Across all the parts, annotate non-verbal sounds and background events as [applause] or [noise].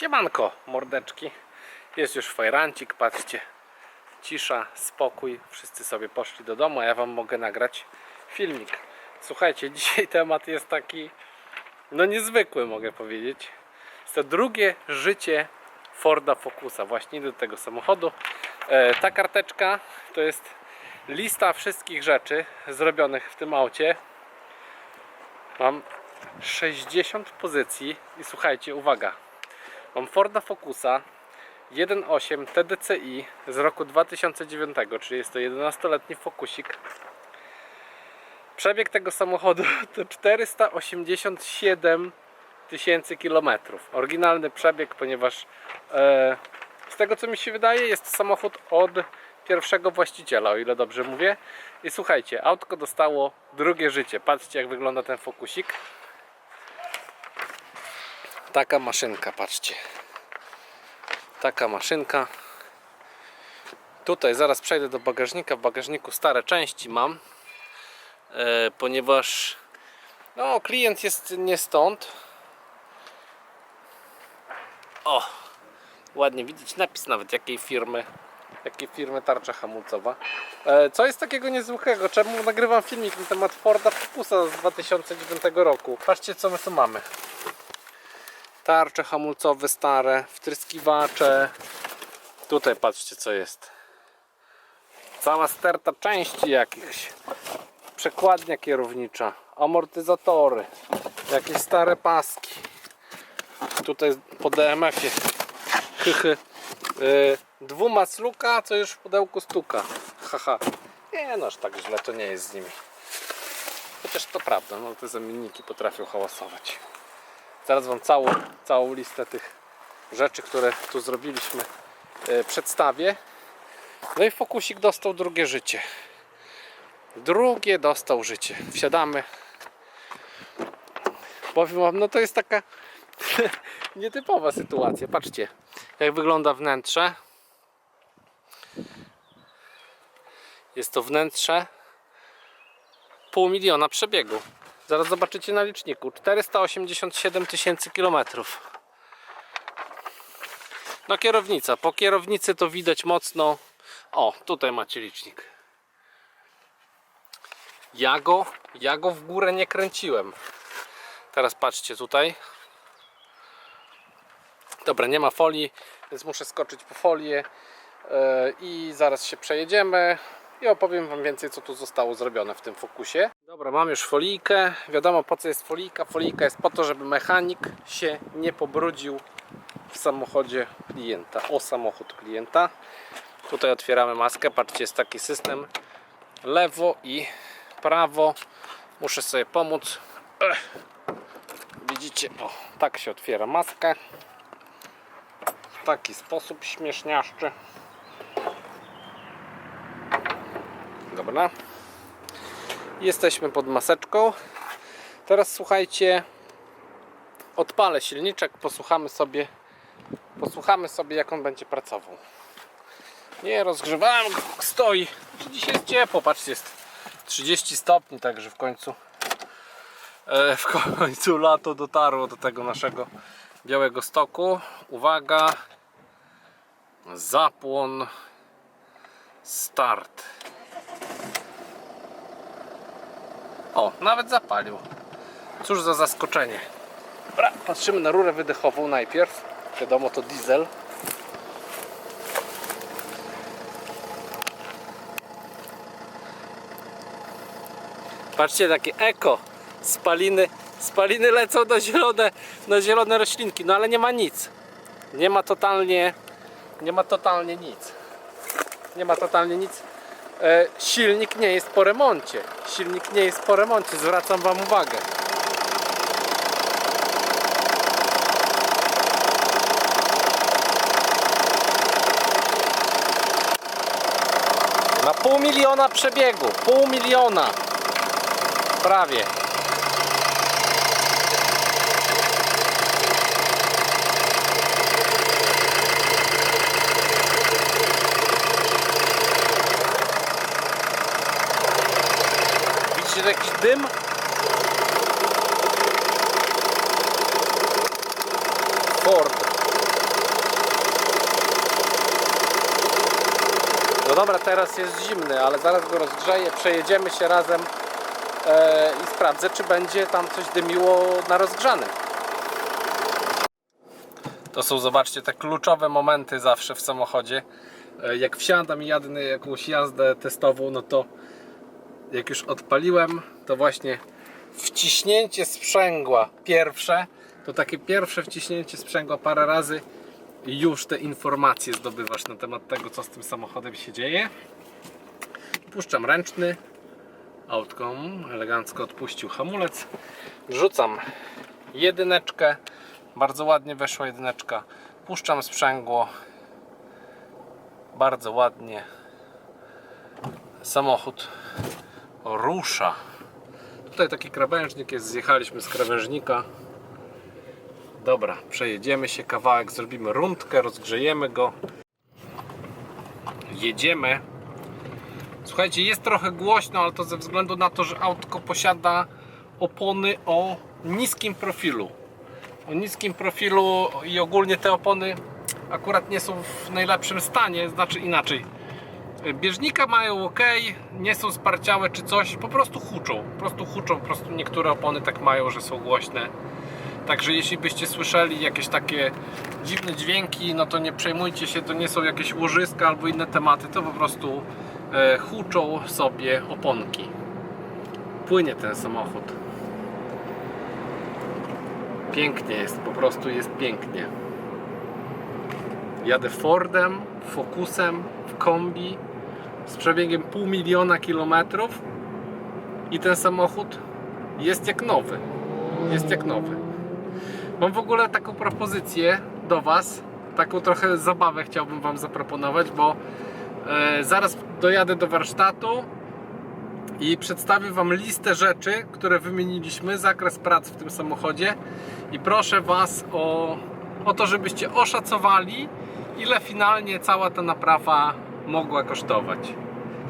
Siemanko, mordeczki. Jest już fajrancik, patrzcie. Cisza, spokój. Wszyscy sobie poszli do domu, a ja wam mogę nagrać filmik. Słuchajcie, [laughs] dzisiaj temat jest taki, no niezwykły mogę powiedzieć. Jest to drugie życie Forda Focusa, właśnie do tego samochodu. E, ta karteczka to jest lista wszystkich rzeczy zrobionych w tym aucie. Mam 60 pozycji i słuchajcie, uwaga. Mam Forda Focusa 1.8 TDCi z roku 2009, czyli jest to 11-letni Focusik. Przebieg tego samochodu [laughs] to 487 tysięcy kilometrów. Oryginalny przebieg, ponieważ e, z tego co mi się wydaje jest to samochód od pierwszego właściciela, o ile dobrze mówię. I słuchajcie, autko dostało drugie życie. Patrzcie jak wygląda ten Focusik. Taka maszynka, patrzcie. Taka maszynka. Tutaj zaraz przejdę do bagażnika. W bagażniku stare części mam, e, ponieważ no, klient jest nie stąd. O, ładnie widzieć napis nawet jakiej firmy, jakiej firmy tarcza hamulcowa. E, co jest takiego niezwykłego? Czemu nagrywam filmik na temat Forda Focusa z 2009 roku? Patrzcie co my tu mamy tarcze hamulcowe stare, wtryskiwacze. Tutaj patrzcie co jest. Cała sterta części jakichś. Przekładnia kierownicza, amortyzatory, jakieś stare paski. Tutaj po DMF-ie. Chychy. Yy, dwumasluka, co już w pudełku stuka. Haha. Nie no, aż tak źle to nie jest z nimi. Chociaż to prawda, no te zamienniki potrafią hałasować. Zaraz Wam całą, całą listę tych rzeczy, które tu zrobiliśmy e, przedstawię. No i Fokusik dostał drugie życie. Drugie dostał życie. Wsiadamy. Powiem Wam, no to jest taka [laughs] nietypowa sytuacja. Patrzcie, jak wygląda wnętrze. Jest to wnętrze pół miliona przebiegu. Zaraz zobaczycie na liczniku. 487 tysięcy kilometrów. No kierownica. Po kierownicy to widać mocno. O, tutaj macie licznik. Ja go, ja go w górę nie kręciłem. Teraz patrzcie tutaj. Dobra, nie ma folii, więc muszę skoczyć po folię yy, i zaraz się przejedziemy i opowiem Wam więcej, co tu zostało zrobione w tym fokusie. Dobra, mam już folijkę. Wiadomo po co jest folijka. Folijka jest po to, żeby mechanik się nie pobrudził w samochodzie klienta, o samochód klienta. Tutaj otwieramy maskę. Patrzcie, jest taki system lewo i prawo. Muszę sobie pomóc. Ech. Widzicie, o, tak się otwiera maskę. W taki sposób śmieszniaszczy. Dobra. Jesteśmy pod maseczką. Teraz słuchajcie, odpalę silniczek, posłuchamy sobie, posłuchamy sobie jak on będzie pracował. Nie rozgrzewałem stoi. Dzisiaj jest ciepło, patrzcie, jest 30 stopni, także w końcu e, w końcu lato dotarło do tego naszego białego stoku. Uwaga, zapłon, start. O, nawet zapalił. Cóż za zaskoczenie. Dobra, patrzymy na rurę wydechową najpierw. Wiadomo, to diesel. Patrzcie, takie eko. Spaliny, spaliny lecą na zielone, na zielone roślinki, no ale nie ma nic. Nie ma totalnie, nie ma totalnie nic. Nie ma totalnie nic silnik nie jest po remoncie. Silnik nie jest po remoncie, zwracam Wam uwagę. Na pół miliona przebiegu, pół miliona. Prawie. Słyszycie jakiś dym? Ford. No dobra, teraz jest zimny, ale zaraz go rozgrzeję, przejedziemy się razem e, i sprawdzę, czy będzie tam coś dymiło na rozgrzanym. To są, zobaczcie, te kluczowe momenty zawsze w samochodzie. E, jak wsiadam i jadę jakąś jazdę testową, no to jak już odpaliłem, to właśnie wciśnięcie sprzęgła pierwsze, to takie pierwsze wciśnięcie sprzęgła parę razy i już te informacje zdobywasz na temat tego, co z tym samochodem się dzieje. Puszczam ręczny, autką, elegancko odpuścił hamulec, wrzucam jedyneczkę, bardzo ładnie weszła jedyneczka, puszczam sprzęgło, bardzo ładnie samochód rusza. Tutaj taki krawężnik jest, zjechaliśmy z krawężnika. Dobra, przejedziemy się kawałek, zrobimy rundkę, rozgrzejemy go. Jedziemy. Słuchajcie, jest trochę głośno, ale to ze względu na to, że autko posiada opony o niskim profilu. O niskim profilu i ogólnie te opony akurat nie są w najlepszym stanie, znaczy inaczej. Bieżnika mają ok, nie są sparciałe czy coś, po prostu huczą. Po prostu huczą, po prostu niektóre opony tak mają, że są głośne. Także jeśli byście słyszeli jakieś takie dziwne dźwięki, no to nie przejmujcie się, to nie są jakieś łożyska albo inne tematy, to po prostu e, huczą sobie oponki. Płynie ten samochód. Pięknie jest, po prostu jest pięknie. Jadę Fordem, Focusem, w kombi z przebiegiem pół miliona kilometrów i ten samochód jest jak nowy. Jest jak nowy. Mam w ogóle taką propozycję do Was, taką trochę zabawę chciałbym Wam zaproponować, bo e, zaraz dojadę do warsztatu i przedstawię Wam listę rzeczy, które wymieniliśmy, zakres prac w tym samochodzie i proszę Was o, o to, żebyście oszacowali, ile finalnie cała ta naprawa mogła kosztować.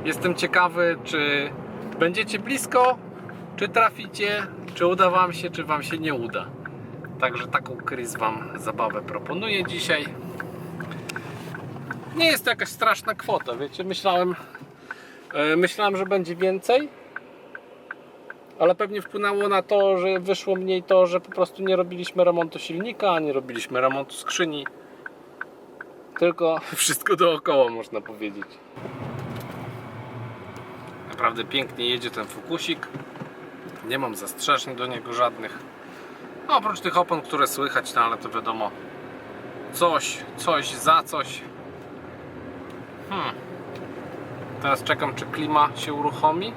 Jestem ciekawy, czy będziecie blisko, czy traficie, czy uda Wam się, czy Wam się nie uda. Także taką Chris Wam zabawę proponuję dzisiaj. Nie jest to jakaś straszna kwota, wiecie, myślałem, e, myślałem, że będzie więcej, ale pewnie wpłynęło na to, że wyszło mniej to, że po prostu nie robiliśmy remontu silnika, nie robiliśmy remontu skrzyni, tylko wszystko dookoła można powiedzieć. Naprawdę pięknie jedzie ten Fukusik. Nie mam zastrzeżeń do niego żadnych. No, oprócz tych opon, które słychać, no ale to wiadomo. Coś, coś za coś. Hmm. Teraz czekam, czy klima się uruchomi.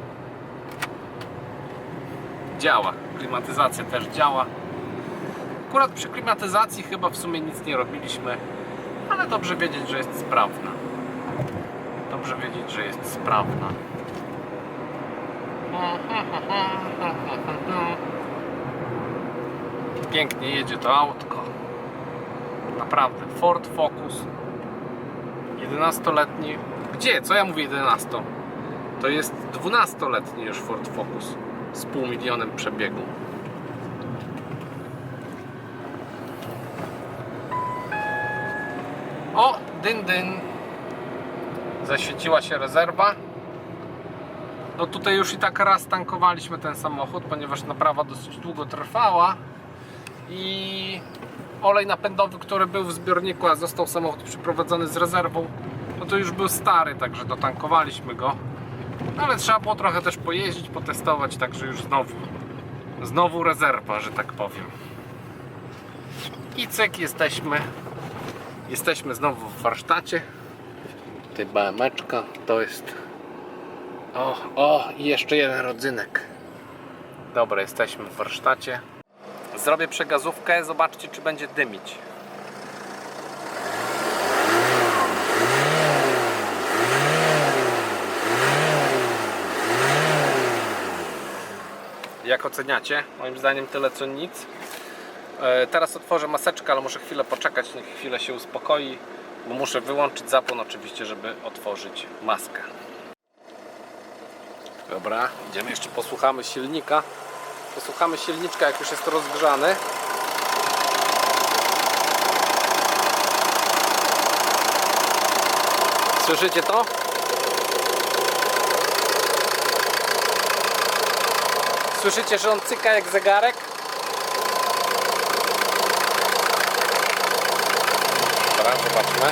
Działa. Klimatyzacja też działa. Akurat przy klimatyzacji chyba w sumie nic nie robiliśmy, ale dobrze wiedzieć, że jest sprawna. Dobrze wiedzieć, że jest sprawna. Pięknie jedzie to autko. Naprawdę. Ford Focus. 11-letni. Gdzie? Co ja mówię 11? To jest 12-letni już Ford Focus z pół milionem przebiegu. Dyn dyn. Zaświeciła się rezerwa. No tutaj już i tak raz tankowaliśmy ten samochód, ponieważ naprawa dosyć długo trwała i olej napędowy, który był w zbiorniku, a został samochód przyprowadzony z rezerwą, no to już był stary, także dotankowaliśmy go. No ale trzeba było trochę też pojeździć, potestować, także już znowu znowu rezerwa, że tak powiem. I cyk, jesteśmy jesteśmy znowu w warsztacie. Tutaj BMeczka, to jest o, o, i jeszcze jeden rodzynek. Dobra, jesteśmy w warsztacie. Zrobię przegazówkę, zobaczcie czy będzie dymić. Jak oceniacie? Moim zdaniem tyle co nic. E, teraz otworzę maseczkę, ale muszę chwilę poczekać, niech chwilę się uspokoi, bo muszę wyłączyć zapłon oczywiście, żeby otworzyć maskę. Dobra, idziemy jeszcze posłuchamy silnika. Posłuchamy silniczka, jak już jest rozgrzany. Słyszycie to? Słyszycie, że on cyka jak zegarek? Zobaczmy.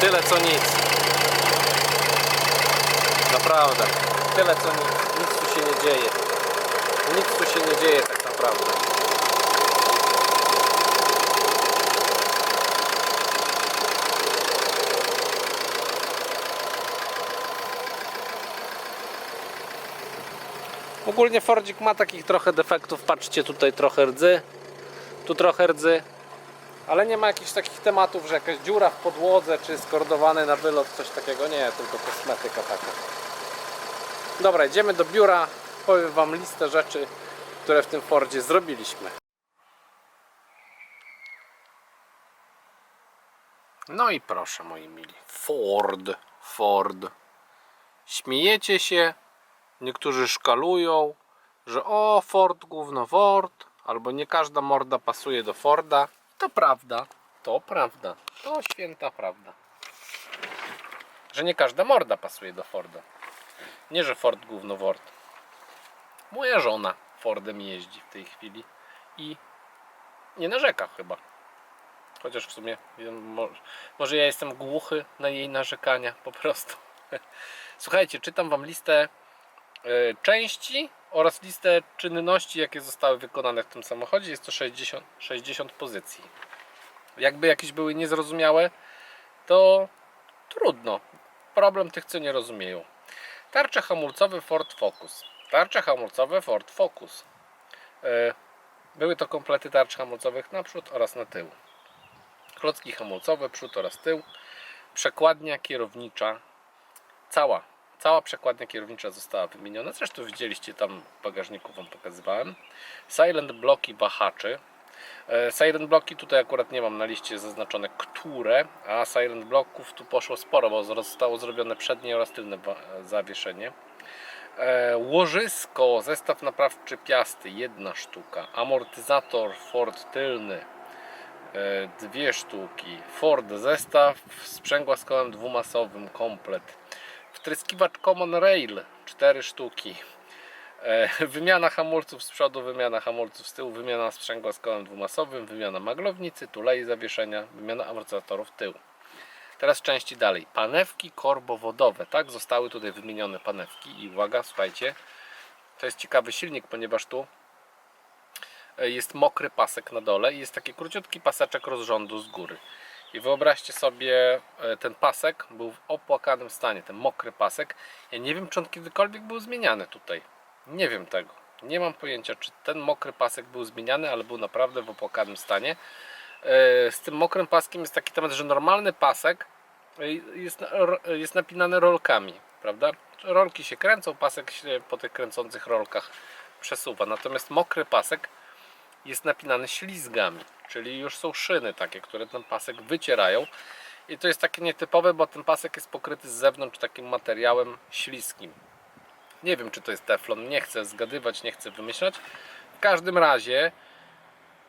Tyle co nic. Naprawdę. Tyle co nic. Nic tu się nie dzieje. Nic tu się nie dzieje tak naprawdę. Ogólnie Fordzik ma takich trochę defektów. Patrzcie, tutaj trochę rdzy, tu trochę rdzy. Ale nie ma jakichś takich tematów, że jakaś dziura w podłodze, czy skordowany na wylot, coś takiego. Nie, tylko kosmetyka taka. Dobra, idziemy do biura. Powiem Wam listę rzeczy, które w tym Fordzie zrobiliśmy. No i proszę moi mili. Ford, Ford. Śmiejecie się, niektórzy szkalują, że o Ford gówno Ford, albo nie każda morda pasuje do Forda. To prawda, to prawda, to święta prawda. Że nie każda morda pasuje do Forda. Nie, że Ford gówno Ford. Moja żona Fordem jeździ w tej chwili i nie narzeka chyba. Chociaż w sumie może ja jestem głuchy na jej narzekania po prostu. [laughs] Słuchajcie, czytam wam listę części oraz listę czynności, jakie zostały wykonane w tym samochodzie. Jest to 60, 60 pozycji. Jakby jakieś były niezrozumiałe, to trudno. Problem tych, co nie rozumieją. Tarcze hamulcowe Ford Focus. Tarcze hamulcowe Ford Focus. E, Były to komplety tarcz hamulcowych naprzód oraz na tył. Klocki hamulcowe przód oraz tył. Przekładnia kierownicza. Cała. Cała przekładnia kierownicza została wymieniona. Zresztą widzieliście tam w bagażniku Wam pokazywałem. Silent bloki wahaczy. E, Silent bloki tutaj akurat nie mam na liście zaznaczone które, a silent bloków tu poszło sporo, bo zostało zrobione przednie oraz tylne zawieszenie. E, Łożysko, zestaw naprawczy Piasty, jedna sztuka. Amortyzator Ford tylny, e, dwie sztuki. Ford zestaw, sprzęgła z kołem dwumasowym, komplet. Wtryskiwacz Common Rail, cztery sztuki. E, Wymiana hamulców z przodu, wymiana hamulców z tyłu, wymiana sprzęgła z kołem dwumasowym, wymiana maglownicy, tulei zawieszenia, wymiana amortyzatorów tył. Teraz części dalej. Panewki korbowodowe, tak? Zostały tutaj wymienione panewki i uwaga, słuchajcie, to jest ciekawy silnik, ponieważ tu e, jest mokry pasek na dole i jest taki króciutki paseczek rozrządu z góry. I wyobraźcie sobie, e, ten pasek był w opłakanym stanie, ten mokry pasek. Ja nie wiem, czy on kiedykolwiek był zmieniany tutaj. Nie wiem tego. Nie mam pojęcia, czy ten mokry pasek był zmieniany, ale był naprawdę w opłakanym stanie. E, Z tym mokrym paskiem jest taki temat, że normalny pasek e, jest, jest napinany rolkami, prawda? Rolki się kręcą, pasek się po tych kręcących rolkach przesuwa. Natomiast mokry pasek jest napinany ślizgami, czyli już są szyny takie, które ten pasek wycierają. I to jest takie nietypowe, bo ten pasek jest pokryty z zewnątrz takim materiałem śliskim. Nie wiem, czy to jest teflon, nie chcę zgadywać, nie chcę wymyślać. W każdym razie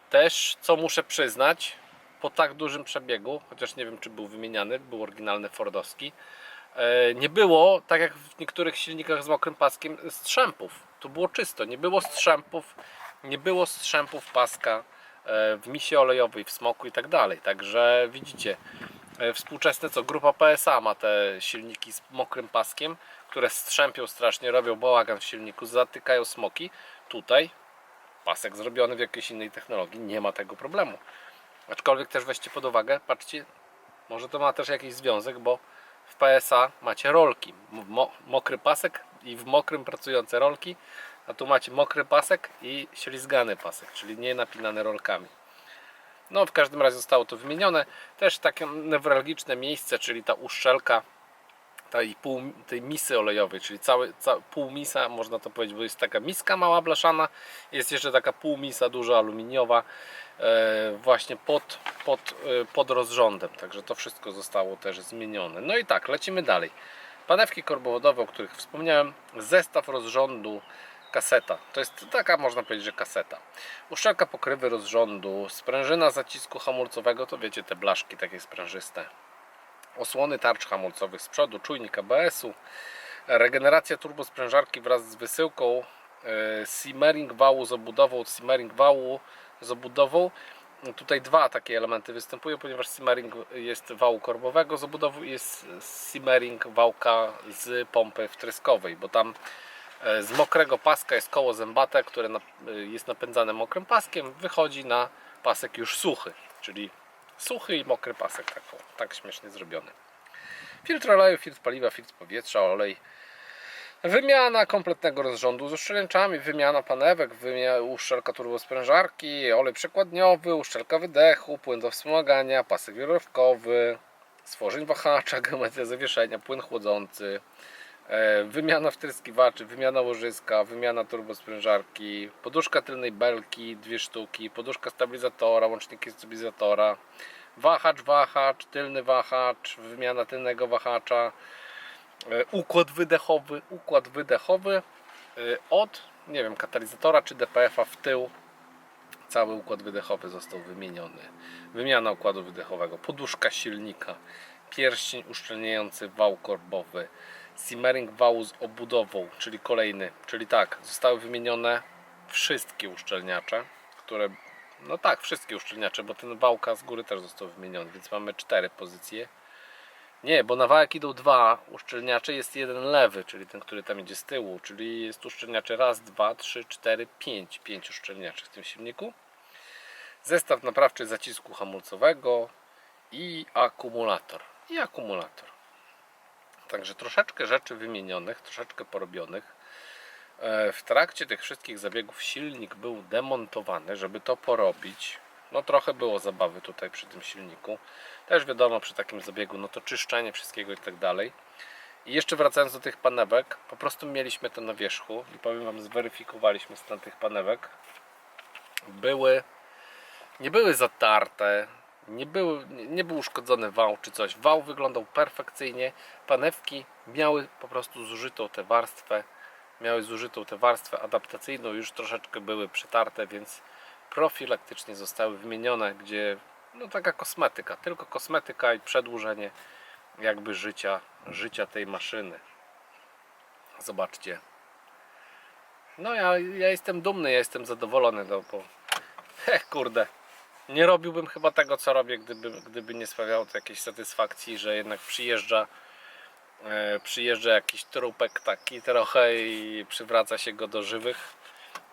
też, co muszę przyznać, po tak dużym przebiegu, chociaż nie wiem, czy był wymieniany, był oryginalny Fordowski, e, nie było, tak jak w niektórych silnikach z mokrym paskiem, strzępów. Tu było czysto, nie było strzępów, nie było strzępów paska e, w misie olejowej, w smoku i tak dalej. Także widzicie, e, współczesne co, grupa PSA ma te silniki z mokrym paskiem, które strzępią strasznie, robią bałagan w silniku, zatykają smoki. Tutaj pasek zrobiony w jakiejś innej technologii, nie ma tego problemu. Aczkolwiek też weźcie pod uwagę, patrzcie, może to ma też jakiś związek, bo w PSA macie rolki, mo mokry pasek i w mokrym pracujące rolki, a tu macie mokry pasek i ślizgany pasek, czyli nie napinane rolkami. No w każdym razie zostało to wymienione. Też takie newralgiczne miejsce, czyli ta uszczelka tej, pół, tej misy olejowej, czyli cały, ca, pół misa, można to powiedzieć, bo jest taka miska mała blaszana, jest jeszcze taka pół misa duża aluminiowa, e, właśnie pod, pod, e, pod rozrządem, także to wszystko zostało też zmienione. No i tak, lecimy dalej. Panewki korbowodowe, o których wspomniałem, zestaw rozrządu, kaseta. To jest taka, można powiedzieć, że kaseta. Uszczelka pokrywy rozrządu, sprężyna zacisku hamulcowego, to wiecie, te blaszki takie sprężyste osłony tarcz hamulcowych z przodu, czujnik ABS-u, regeneracja turbosprężarki wraz z wysyłką, e, simmering wału z obudową, simmering wału z obudową. Tutaj dwa takie elementy występują, ponieważ simmering jest wału korbowego z obudową i jest simmering wałka z pompy wtryskowej, bo tam z mokrego paska jest koło zębate, które e, jest napędzane mokrym paskiem, wychodzi na pasek już suchy, czyli suchy i mokry pasek, tak, tak śmiesznie zrobiony. Filtr oleju, filtr paliwa, filtr powietrza, olej. Wymiana kompletnego rozrządu z uszczelniaczami, wymiana panewek, wymiana uszczelka turbosprężarki, olej przekładniowy, uszczelka wydechu, płyn do wspomagania, pasek wirówkowy, stworzeń wahacza, geometria zawieszenia, płyn chłodzący, e, wymiana wtryskiwaczy, wymiana łożyska, wymiana turbosprężarki, poduszka tylnej belki, dwie sztuki, poduszka stabilizatora, łączniki stabilizatora, wahacz, wahacz, tylny wahacz, wymiana tylnego wahacza, e, układ wydechowy, układ wydechowy e, od, nie wiem, katalizatora czy DPF-a w tył cały układ wydechowy został wymieniony. Wymiana układu wydechowego, poduszka silnika, pierścień uszczelniający wał korbowy, simmering wału z obudową, czyli kolejny, czyli tak, zostały wymienione wszystkie uszczelniacze, które, no tak, wszystkie uszczelniacze, bo ten wałka z góry też został wymieniony, więc mamy cztery pozycje. Nie, bo na wałek idą dwa uszczelniacze, jest jeden lewy, czyli ten, który tam idzie z tyłu, czyli jest uszczelniacze raz, dwa, trzy, cztery, pięć, pięć uszczelniaczy w tym silniku. Zestaw naprawczy zacisku hamulcowego i akumulator. I akumulator. Także troszeczkę rzeczy wymienionych, troszeczkę porobionych. E, W trakcie tych wszystkich zabiegów silnik był demontowany, żeby to porobić. No trochę było zabawy tutaj przy tym silniku. Też wiadomo przy takim zabiegu, no to czyszczenie wszystkiego i tak dalej. I jeszcze wracając do tych panewek, po prostu mieliśmy to na wierzchu i powiem Wam, zweryfikowaliśmy stan tych panewek. Były, nie były zatarte, nie, były, nie był uszkodzony wał czy coś. Wał wyglądał perfekcyjnie, panewki miały po prostu zużytą tę warstwę, miały zużytą tę warstwę adaptacyjną, już troszeczkę były przetarte, więc profilaktycznie zostały wymienione, gdzie no taka kosmetyka, tylko kosmetyka i przedłużenie jakby życia, życia tej maszyny. Zobaczcie. No ja, ja jestem dumny, ja jestem zadowolony, no bo [laughs] heh, kurde, nie robiłbym chyba tego, co robię, gdyby, gdyby nie sprawiało to jakiejś satysfakcji, że jednak przyjeżdża e, przyjeżdża jakiś trupek taki trochę i przywraca się go do żywych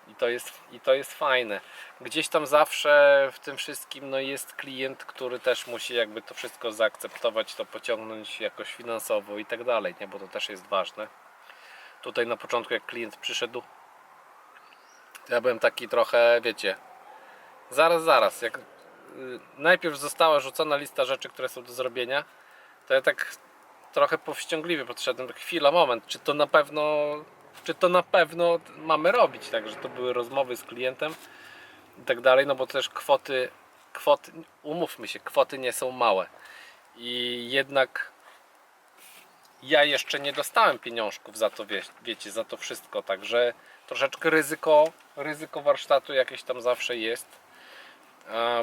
i to jest, i to jest fajne. Gdzieś tam zawsze w tym wszystkim no jest klient, który też musi jakby to wszystko zaakceptować, to pociągnąć jakoś finansowo i tak dalej, nie? bo to też jest ważne. Tutaj na początku jak klient przyszedł, ja byłem taki trochę, wiecie, zaraz, zaraz, jak y, najpierw została rzucona lista rzeczy, które są do zrobienia, to ja tak trochę powściągliwie podszedłem, tak chwila, moment, czy to na pewno, czy to na pewno mamy robić, także to były rozmowy z klientem i tak dalej, no bo też kwoty, kwoty, umówmy się, kwoty nie są małe. I jednak ja jeszcze nie dostałem pieniążków za to, wie, wiecie, za to wszystko, także troszeczkę ryzyko, ryzyko warsztatu jakieś tam zawsze jest,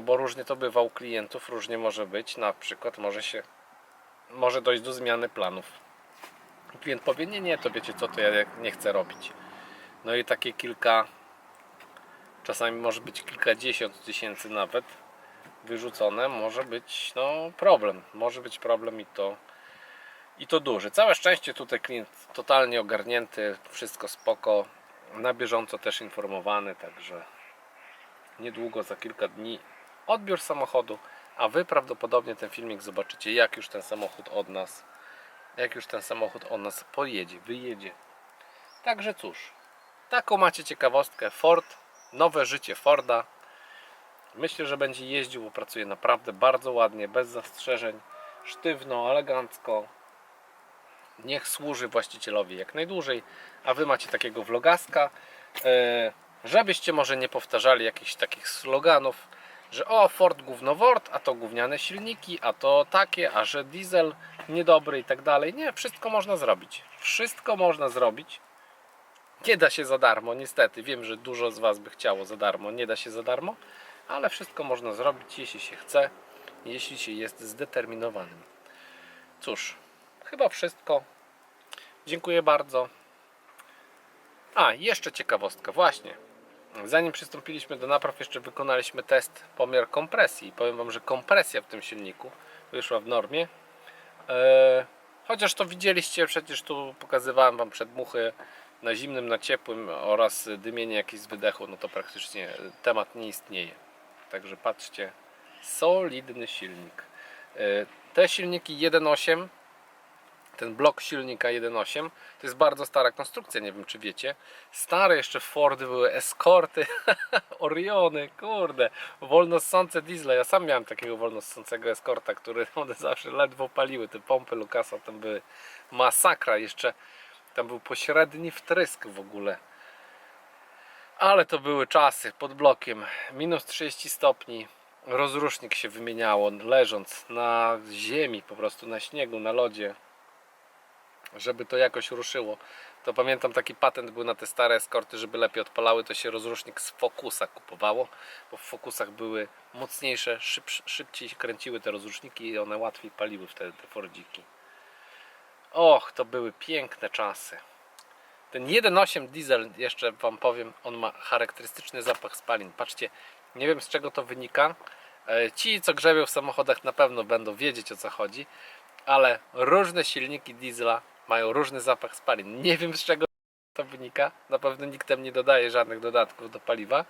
bo różnie to bywa u klientów, różnie może być, na przykład może się, może dojść do zmiany planów. Klient powie, nie, nie, to wiecie co, to ja nie chcę robić. No i takie kilka, czasami może być kilkadziesiąt tysięcy nawet wyrzucone, może być no problem, może być problem i to i to duży. Całe szczęście tutaj klient totalnie ogarnięty, wszystko spoko, na bieżąco też informowany, także niedługo, za kilka dni odbiór samochodu, a Wy prawdopodobnie ten filmik zobaczycie, jak już ten samochód od nas, jak już ten samochód od nas pojedzie, wyjedzie. Także cóż, taką macie ciekawostkę. Ford, nowe życie Forda. Myślę, że będzie jeździł, bo pracuje naprawdę bardzo ładnie, bez zastrzeżeń, sztywno, elegancko. Niech służy właścicielowi jak najdłużej, a Wy macie takiego vlogaska, e, żebyście może nie powtarzali jakichś takich sloganów, że o Ford gówno Ford, a to gówniane silniki, a to takie, a że diesel niedobry i tak dalej. Nie, wszystko można zrobić. Wszystko można zrobić. Nie da się za darmo, niestety. Wiem, że dużo z Was by chciało za darmo. Nie da się za darmo, ale wszystko można zrobić, jeśli się chce, jeśli się jest zdeterminowanym. cóż, chyba wszystko. Dziękuję bardzo. A, jeszcze ciekawostka, właśnie. Zanim przystąpiliśmy do napraw, jeszcze wykonaliśmy test pomiar kompresji. Powiem Wam, że kompresja w tym silniku wyszła w normie. Eee, chociaż to widzieliście, przecież tu pokazywałem Wam przedmuchy na zimnym, na ciepłym oraz dymienie jakieś z wydechu, no to praktycznie temat nie istnieje. Także patrzcie, solidny silnik. Eee, Te silniki 1.8 ten blok silnika 1.8 to jest bardzo stara konstrukcja, nie wiem czy wiecie. Stare jeszcze Fordy były Escorty, [laughs] Oriony, kurde, wolnossące diesle. Ja sam miałem takiego wolnossącego Escorta, który [laughs] one zawsze ledwo paliły. Te pompy Lucasa tam były masakra. Jeszcze tam był pośredni wtrysk w ogóle. Ale to były czasy pod blokiem. Minus 30 stopni. Rozrusznik się wymieniało leżąc na ziemi, po prostu na śniegu, na lodzie żeby to jakoś ruszyło. To pamiętam taki patent był na te stare eskorty, żeby lepiej odpalały, to się rozrusznik z Focusa kupowało, bo w Focusach były mocniejsze, szyb, szybciej się kręciły te rozruszniki i one łatwiej paliły wtedy te Fordziki. Och, to były piękne czasy. Ten 1.8 diesel, jeszcze Wam powiem, on ma charakterystyczny zapach spalin. Patrzcie, nie wiem z czego to wynika. E, Ci, co grzebią w samochodach, na pewno będą wiedzieć o co chodzi, ale różne silniki diesla mają różny zapach spalin. Nie wiem z czego to wynika. Na pewno nikt tam nie dodaje żadnych dodatków do paliwa.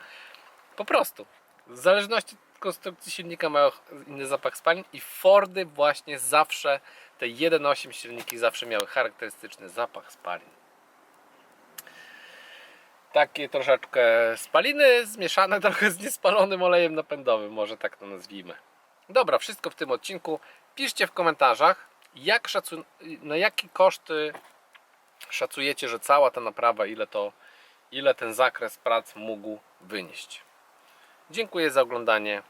Po prostu. W zależności od konstrukcji silnika mają inny zapach spalin i Fordy właśnie zawsze, te 1.8 silniki zawsze miały charakterystyczny zapach spalin. Takie troszeczkę spaliny zmieszane [laughs] trochę z niespalonym olejem napędowym, może tak to nazwijmy. Dobra, wszystko w tym odcinku. Piszcie w komentarzach, jak szacu... na jakie koszty szacujecie, że cała ta naprawa, ile to, ile ten zakres prac mógł wynieść. Dziękuję za oglądanie.